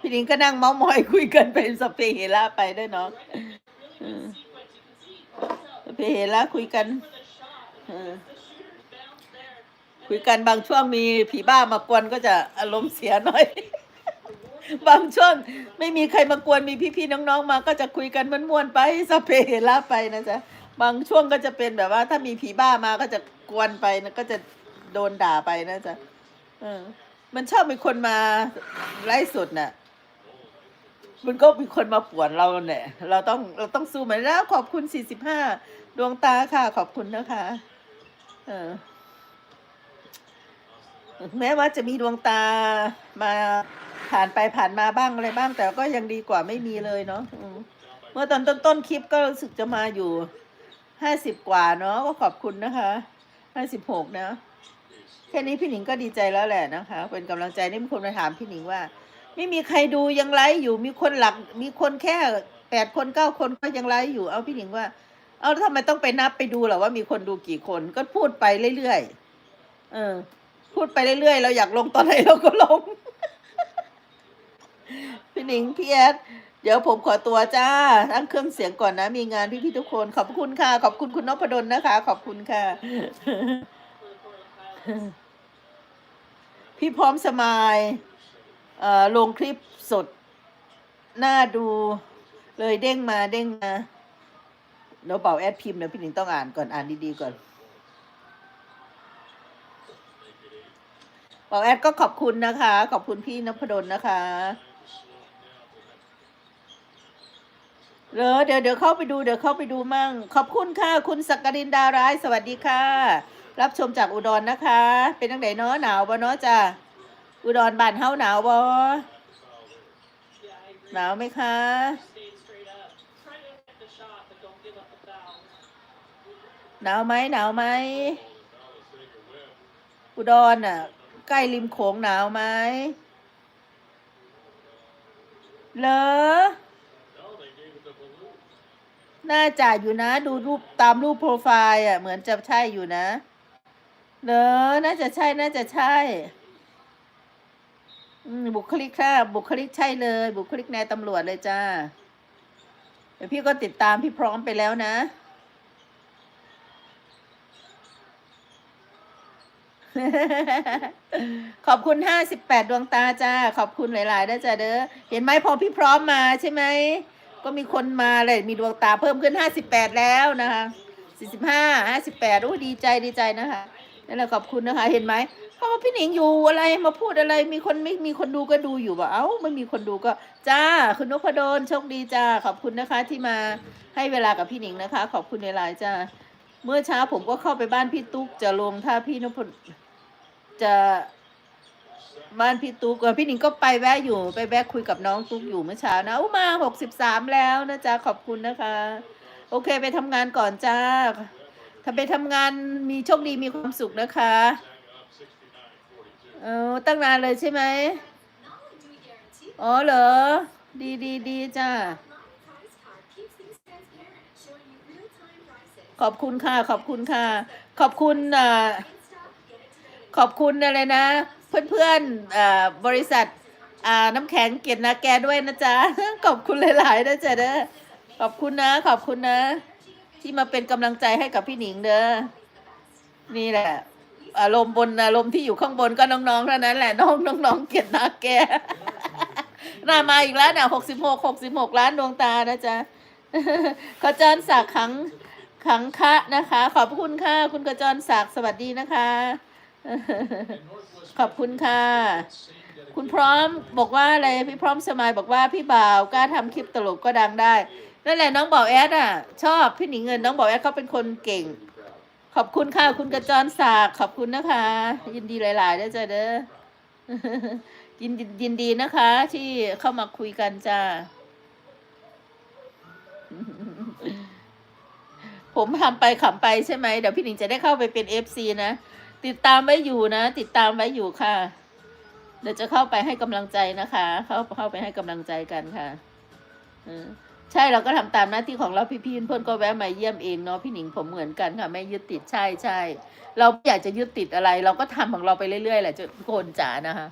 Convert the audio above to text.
พี่หนิงก็นั่งเมาส์มอยคุยกันเป็นสเปเฮระไปด้วยเนาะสเปเฮระคุยกันคุยกันบางช่วงมีผีบ้ามากวนก็จะอารมณ์เสียหน่อย บางช่วงไม่มีใครมากวนมีพี่ๆน้องๆมา ก็จะคุยกันม่วนๆไปสเปเฮระไปนะจ๊ะบางช่วงก็จะเป็นแบบว่า ถ้ามีผีบ้ามาก็จะกวนไปนะก็จะโดนด่าไปนะจ๊ะเออ มันชอบมีคนมาไล่สดน่ะ มันก็มีคนมาป่วนเราเนี่ย เราต้องเราต้องสู้มันแล้ว ขอบคุณสี่สิบห้าดวงตาค่ะ ขอบคุณนะคะเออแม้ว่าจะมีดวงตามาผ่านไปผ่านมาบ้างอะไรบ้าง แต่ก็ยังดีกว่าไม่มีเลยเนาะเมื่อตอนต้นต้นๆคลิปก็รู้สึกจะมาอยู่ห้าสิบกว่าเนาะก็ขอบคุณนะคะห้าสิบหกนะ แค่นี้พี่หนิงก็ดีใจแล้วแหละนะคะ เป็นกำลังใจนี่มีคนมาถามพี่หนิงว่า ไม่มีใครดูยังไลฟ์อยู่มีคนหลัก มีคนแค่แปดคนเก้าคนก็ยังไลฟ์อยู่เอาพี่หนิงว่า เอาทำไมต้องไปนับไปดูหรอว่ามีคนดูกี่คนก็พูดไปเรื่อยๆเออ พูดไปเรื่อยๆเราอยากลงตอนไหนเราก็ลง พี่หนิงพี่แอดเดี๋ยวผมขอตัวจ้าตั้งเครื่องเสียงก่อนนะ มีงานพี่ๆทุกคน ขอบคุณค่ะ ขอบคุณคุณนพดลนะคะ ขอบคุณค่ะ พี่พร้อมสมายลงคลิปสดน่าดูเลยเด้งมาเด้งมาเดี๋ยวเป่าแอดพิมพ์เดี๋ยวพี่หนิงต้องอ่านก่อนอ่านดีๆก่อนเป่าแอดก็ขอบคุณนะคะ ขอบคุณพี่นพดลนะคะเดี๋ยวเดี๋ยวเดี๋ยวเข้าไปดูเดี๋ยวเข้าไปดูมั่ง ขอบคุณค่ะ คุณสักกรินดาร้าย สวัสดีค่ะ รับชมจากอุดรนะคะ เป็นตั้งไหนเนาะหนาวบ่เนาะจ้ะอุดรบ้านเฮาหนาวบ่หนาวไหมคะหนาวไหมหนาวไหมอุดรน่ะ ใกล้ริมโขงหนาวไหมเหรอน่าจะอยู่นะ ดูรูปตามรูปโปรไฟล์อะ เหมือนจะใช่อยู่นะ เหรอน่าจะใช่ น่าจะใช่อืมบุคลิกค่ะ บุคลิกใช่เลย บุคลิกนายตำรวจเลยจ้า เดี๋ยวพี่ก็ติดตามพี่พร้อมไปแล้วนะ ขอบคุณห้าสิบแปดดวงตาจ้า ขอบคุณหลายๆนะจ้าเด้อ เห็นไหมพอพี่พร้อมมาใช่ไหม ก็มีคนมาเลย มีดวงตาเพิ่มขึ้นห้าสิบแปดแล้วนะคะสี่สิบห้าห้าสิบแปดโอ้ดีใจดีใจนะคะ นั่นแหละขอบคุณนะคะ เห็นไหมเพราะว่าพี่หนิงอยู่อะไรมาพูดอะไร มีคนไม่มีคนดูก็ดูอยู่ว่าเอ้าไม่มีคนดูก็ จ้า คุณนพดลโชคดีจ้าขอบคุณนะคะ ที่มาให้เวลากับพี่หนิงนะคะ ขอบคุณในไลน์จ้าเมื่อเช้าผมก็เข้าไปบ้านพี่ตุ๊กจะลงถ้าพี่นพดจะบ้านพี่ตุ๊กพี่หนิงก็ไปแวะอยู่ไปแวะคุยกับน้องตุ๊กอยู่เมื่อเช้านะอู้มาหกสิบสามแล้วนะจ๊ะขอบคุณนะคะ โอเคไปทำงานก่อนจ้า ถ้าไปทำงานมีโชคดีมีความสุขนะคะเออตั้งนานเลยใช่ไหมอ๋อเหรอ ดีดีดีจ้าขอบคุณค่ะ ขอบคุณค่ะ ขอบคุณอ่าขอบคุณอะไรนะ เพื่อนๆอ่าบริษัทอ่าน้ำแข็งเกียรตินาแกด้วยนะจ๊ะ ขอบคุณหลายๆนะจ๊ะเด้อขอบคุณนะ ขอบคุณนะ ที่มาเป็นกำลังใจให้กับพี่หนิงเด้อนี่แหละ อารมณ์บนอารมณ์ที่อยู่ข้างบนก็น้องๆเท่านั้นแหละน้องน้องๆเกียรตินาแกหน่ามาอีกแล้วเนะหกสิบหกหกสิบหกล้านดวงตานะจ๊ะขจรศักดิ์ขังขังคะนะคะ ขอบคุณค่ะ คุณขจรศักดิ์สวัสดีนะคะ ขอบคุณค่ะ คุณพร้อมบอกว่าอะไรพี่พร้อมสมายบอกว่าพี่บ่าวกล้าทำคลิปตลกก็ดังได้ นั่นแหละน้องบอกแอดอะ ชอบพี่หนิงเงินน้องบอกแอดเขาเป็นคนเก่ง ขอบคุณค่ะคุณกระจรศักดิ์ขอบคุณนะคะ ยินดีหลายๆด้วยจ้ะเด้อยินยินดีนะคะ ที่เข้ามาคุยกันจ้าผมทำไปขำไปใช่ไหมเดี๋ยวพี่หนิงจะได้เข้าไปเป็นเอฟซีนะ ติดตามไว้อยู่นะ ติดตามไว้อยู่ค่ะ เดี๋ยวจะเข้าไปให้กำลังใจนะคะ เข้าเข้าไปให้กำลังใจกันค่ะเออ ใช่เราก็ทำตามหน้าที่ของเราพี่พี่เพื่อนก็แวะมาเยี่ยมเองเนาะพี่หนิงผมเหมือนกันค่ะไม่ยึดติดใช่ใช่เราไม่อยากจะยึดติดอะไร เราก็ทำของเราไปเรื่อยๆแหละจะโกนจ๋านะคะ